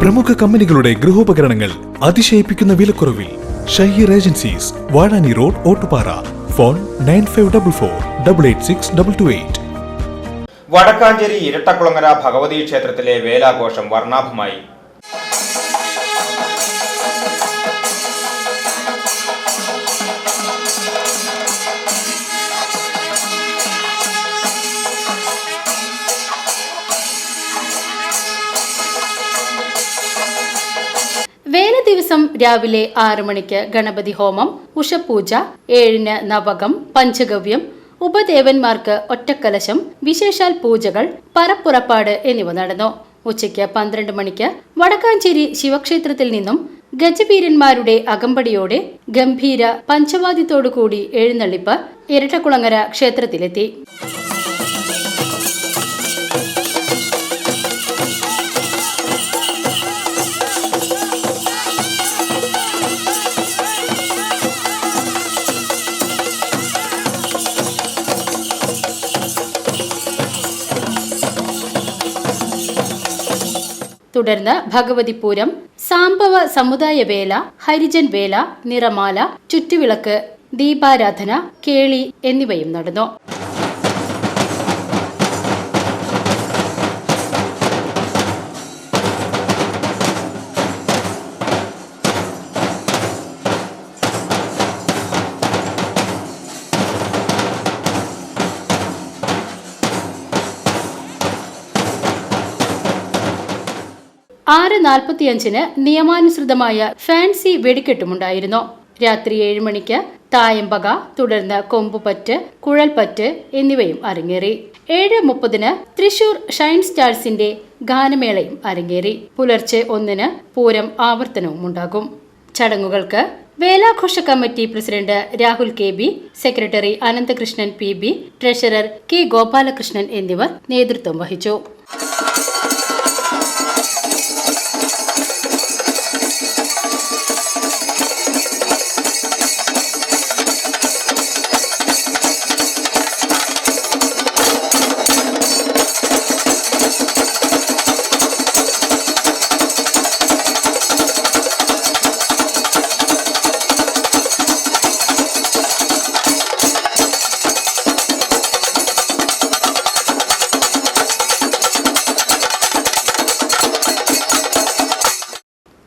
പ്രമുഖ കമ്പനികളുടെ ഗൃഹോപകരണങ്ങൾ അതിശയിപ്പിക്കുന്ന വിലക്കുറവിൽ Shaheer agencies Vazhani road Ottupara. Phone nine five double four double eight six double two eight. Vadakkanchery Irattakulangara Bhagavathi ക്ഷേത്രത്തിലെ വേലാഘോഷം വർണാഭമായി. ദിവസം രാവിലെ ആറു മണിക്ക് ഗണപതി ഹോമം ഉഷപൂജ ഏഴിന് നവകം പഞ്ചഗവ്യം ഉപദേവന്മാർക്ക് ഒറ്റക്കലശം വിശേഷാൽ പൂജകൾ പരപ്പുറപ്പാട് എന്നിവ നടന്നു. ഉച്ചയ്ക്ക് പന്ത്രണ്ട് മണിക്ക് വടക്കാഞ്ചേരി ശിവക്ഷേത്രത്തിൽ നിന്നും ഗജവീരന്മാരുടെ അകമ്പടിയോടെ ഗംഭീര പഞ്ചവാദ്യത്തോടുകൂടി എഴുന്നള്ളിപ്പ് ഇരട്ടക്കുളങ്ങര ക്ഷേത്രത്തിലെത്തി. തുടർന്ന് ഭഗവതിപൂരം സാംബവ സമുദായ വേല ഹരിജൻ വേല നിറമാല ചുറ്റുവിളക്ക് ദീപാരാധന കേളി എന്നിവയും നടന്നു. ആറ് നാൽപ്പത്തിയഞ്ചിന് നിയമാനുസൃതമായ ഫാൻസി വെടിക്കെട്ടുമുണ്ടായിരുന്നു. രാത്രി ഏഴ് മണിക്ക് തായമ്പക തുടർന്ന് കൊമ്പുപറ്റ് കുഴൽപ്പറ്റ് എന്നിവയും അരങ്ങേറി. ഏഴ് മുപ്പതിന് തൃശൂർ ഷൈൻ സ്റ്റാർസിന്റെ ഗാനമേളയും അരങ്ങേറി. പുലർച്ചെ ഒന്നിന് പൂരം ആവർത്തനവും ഉണ്ടാകും. ചടങ്ങുകൾക്ക് വേലാഘോഷ committee president Rahul K B secretary Ananthakrishnan P B treasurer K Gopalakrishnan എന്നിവർ നേതൃത്വം വഹിച്ചു.